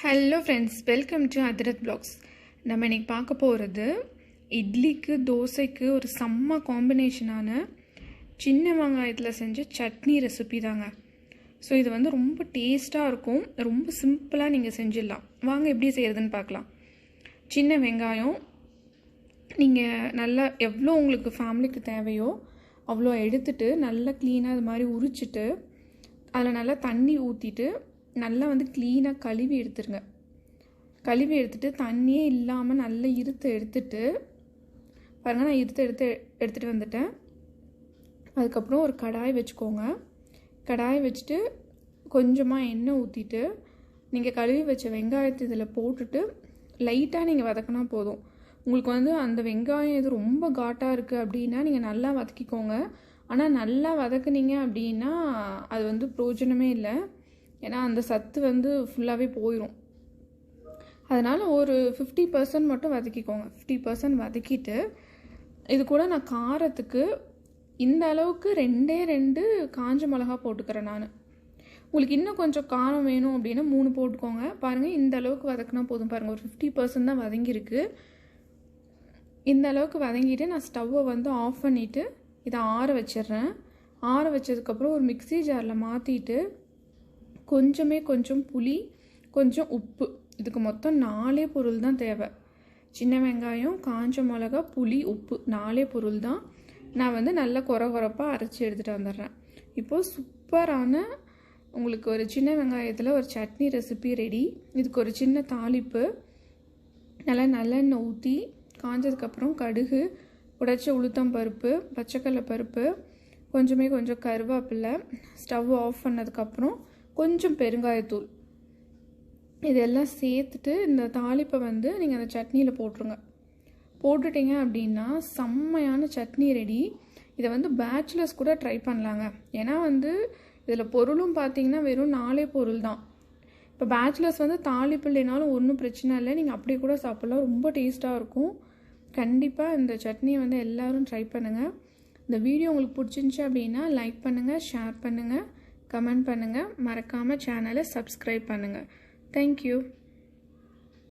Hello friends welcome to Athirath blogs நம்ம இன்னைக்கு பார்க்க போகிறது இட்லிக்கு தோசைக்கு ஒரு செம்ம காம்பினேஷனான சின்ன வெங்காயத்தில் செஞ்ச சட்னி ரெசிபி தாங்க. ஸோ இது வந்து ரொம்ப டேஸ்ட்டாக இருக்கும். ரொம்ப சிம்பிளாக நீங்கள் செஞ்சிடலாம். வாங்க எப்படி செய்கிறதுன்னு பார்க்கலாம். சின்ன வெங்காயம் நீங்கள் நல்லா எவ்வளோ உங்களுக்கு ஃபேமிலிக்கு தேவையோ அவ்வளோ எடுத்துட்டு நல்லா க்ளீனாக இது மாதிரி உரிச்சிட்டு அதில் நல்லா தண்ணி ஊற்றிட்டு நல்லா வந்து க்ளீனாக கழுவி எடுத்துருங்க. கழுவி எடுத்துட்டு தண்ணியே இல்லாமல் நல்லா இருத்து எடுத்துட்டு பாருங்கள் நான் இருத்து எடுத்து எடுத்துகிட்டு வந்துட்டேன். அதுக்கப்புறம் ஒரு கடாய் வச்சுக்கோங்க. கடாய் வச்சுட்டு கொஞ்சமாக எண்ணெய் ஊற்றிட்டு நீங்கள் கழுவி வச்ச வெங்காயத்தை இதில் போட்டுட்டு லைட்டாக நீங்கள் வதக்கினா போதும். உங்களுக்கு வந்து அந்த வெங்காயம் இது ரொம்ப காட்டாக இருக்குது அப்படின்னா நீங்கள் நல்லா வதக்கிக்கோங்க. ஆனால் நல்லா வதக்குனீங்க அப்படின்னா அது வந்து பிரயோஜனமே இல்லை. ஏன்னா அந்த சத்து வந்து ஃபுல்லாகவே போயிடும் அதனால் ஒரு ஃபிஃப்டி பர்சன்ட் மட்டும் வதக்கிக்கோங்க. ஃபிஃப்டி பர்சன்ட் வதக்கிட்டு இது கூட நான் காரத்துக்கு இந்த அளவுக்கு ரெண்டே ரெண்டு காஞ்ச மிளகா போட்டுக்கிறேன் நான். உங்களுக்கு இன்னும் கொஞ்சம் காரம் வேணும் அப்படின்னா மூணு போட்டுக்கோங்க. பாருங்கள் இந்த அளவுக்கு வதக்கினா போதும். பாருங்கள் ஒரு ஃபிஃப்டி பர்சன்ட் தான் வதங்கியிருக்கு. இந்த அளவுக்கு வதங்கிட்டு நான் ஸ்டவ்வை வந்து ஆஃப் பண்ணிவிட்டு இதை ஆற வச்சிடுறேன். ஆற வச்சதுக்கப்புறம் ஒரு மிக்ஸி ஜாரில் மாற்றிட்டு கொஞ்சமே கொஞ்சம் புளி கொஞ்சம் உப்பு. இதுக்கு மொத்தம் நாலே பொருள் தான் தேவை. சின்ன வெங்காயம் காஞ்ச மிளகா புளி உப்பு நாலே பொருள் தான். நான் வந்து நல்லா குறை குறைப்பாக அரைச்சி எடுத்துகிட்டு வந்துடுறேன். இப்போது சூப்பரான உங்களுக்கு ஒரு சின்ன வெங்காயத்தில் ஒரு சட்னி ரெசிபி ரெடி இதுக்கு ஒரு சின்ன தாளிப்பு. நல்லா நல்லெண்ணெய் ஊற்றி காஞ்சதுக்கப்புறம் கடுகு உடைச்ச உளுத்தம் பருப்பு பச்சைக்கடலை பருப்பு கொஞ்சமே கொஞ்சம் கருவேப்பில்லை ஸ்டவ் ஆஃப் பண்ணதுக்கப்புறம் கொஞ்சம் பெருங்காயத்தூள். இதெல்லாம் சேர்த்துட்டு இந்த தாளிப்பை வந்து நீங்கள் அந்த சட்னியில் போட்டுருங்க. போட்டுட்டீங்க அப்படின்னா செம்மையான சட்னி ரெடி. இதை வந்து பேச்சுலர்ஸ் கூட ட்ரை பண்ணலாங்க. ஏன்னா வந்து இதில் பொருளும் பார்த்தீங்கன்னா வெறும் நாலே பொருள் தான். இப்போ பேச்சுலர்ஸ் வந்து தாளிப்பு இல்லைனாலும் ஒன்றும் பிரச்சனை இல்லை. நீங்கள் அப்படி கூட சாப்பிட்லாம். ரொம்ப டேஸ்ட்டாக இருக்கும். கண்டிப்பாக இந்த சட்னியை வந்து எல்லோரும் ட்ரை பண்ணுங்கள் இந்த வீடியோ உங்களுக்கு பிடிச்சிருந்துச்சி அப்படின்னா லைக் பண்ணுங்கள் ஷேர் பண்ணுங்கள் கமெண்ட் பண்ணுங்கள் மறக்காமல் சேனலை சப்ஸ்கிரைப் பண்ணுங்கள் தேங்க்யூ